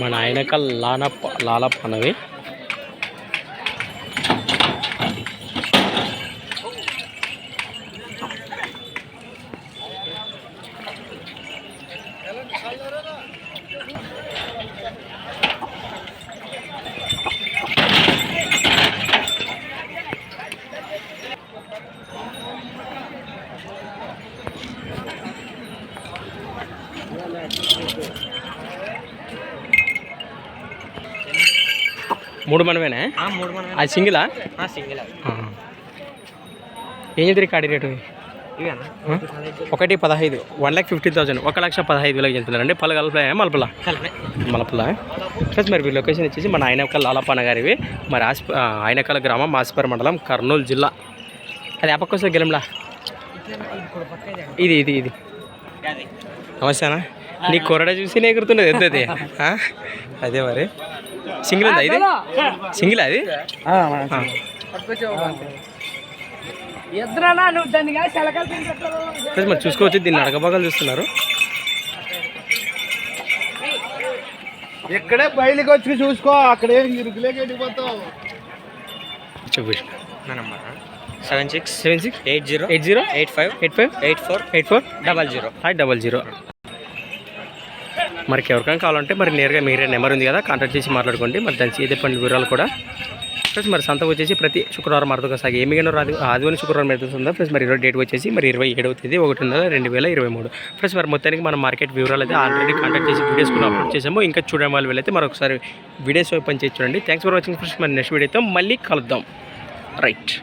మన ఆయనక లానప్ప లాలప్ప అన్నవి మూడు మనమేనా? మూడు మన అది సింగిలా? సింగిల్. ఏం చెప్తారు కాడి రేటు? ఒకటి పదహైదు వన్ ల్యాక్ ఫిఫ్టీ థౌసండ్ ఒక లక్ష పదహైదు వేలకు చెప్తున్నారండి పలు కలపలే మలపల? మలపల. ప్లస్ మరి లొకేషన్ వచ్చేసి మన ఆయనకల్ లాలపాన గారివి. మరి ఆస్ప ఆయనకల్ గ్రామం మాసిపేర మండలం కర్నూలు జిల్లా. అది ఆ పక్క వస్తే గెలంలా. ఇది ఇది ఇది. నమస్తేనా? నీ కొరడ చూసి నే ఎగురుతున్నది ఎంత అది? ఆ? అదే మరి. సింగిల్ ఉందా ఇది? సింగిల్ అది? మరి చూసుకోవచ్చు దీన్ని అడగబాగాలు చూస్తున్నారు. ఇక్కడే బయలుకి వచ్చి చూసుకో అక్కడే ఇరుకులేకి వెళ్ళిపోతావు seven six seven six eight zero eight zero eight five eight five eight four eight four double zero. Five double zero. మరికి ఎవరికైనా కావాలంటే మరి నేరుగా మీరే నెంబర్ ఉంది కదా కాంటాక్ట్ చేసి మాట్లాడుకోండి. మరి దాని చేతి పని వివరాలు కూడా. ప్లస్ మరి సంత వచ్చేసి ప్రతి శుక్రవారం అర్థంగా సాగి. ఏమిగానో రాదు ఆదివారం శుక్రవారం ఎదుగుతుందా ప్లస్ మరి ఈరోజు డేట్ వచ్చేసి మరి ఇరవై ఏడవ తేదీ ఒకటిన్నర రెండు వేల ఇరవై మూడు. ప్లస్ మరి మొత్తానికి మనం మార్కెట్ వివరాలు అయితే ఆల్రెడీ కాంటాక్ట్ చేసి వీడియోస్ కూడా అప్లోడ్ చేసాము. ఇంకా చూడడం వాళ్ళు వెళ్ళైతే మరొకసారి వీడియోస్ ఓపెన్ చేసి చూడండి. థ్యాంక్స్ ఫర్ వాచింగ్ ఫ్రెండ్స్ మరి నెక్స్ట్ వీడియోతో మళ్ళీ కలుద్దాం. రైట్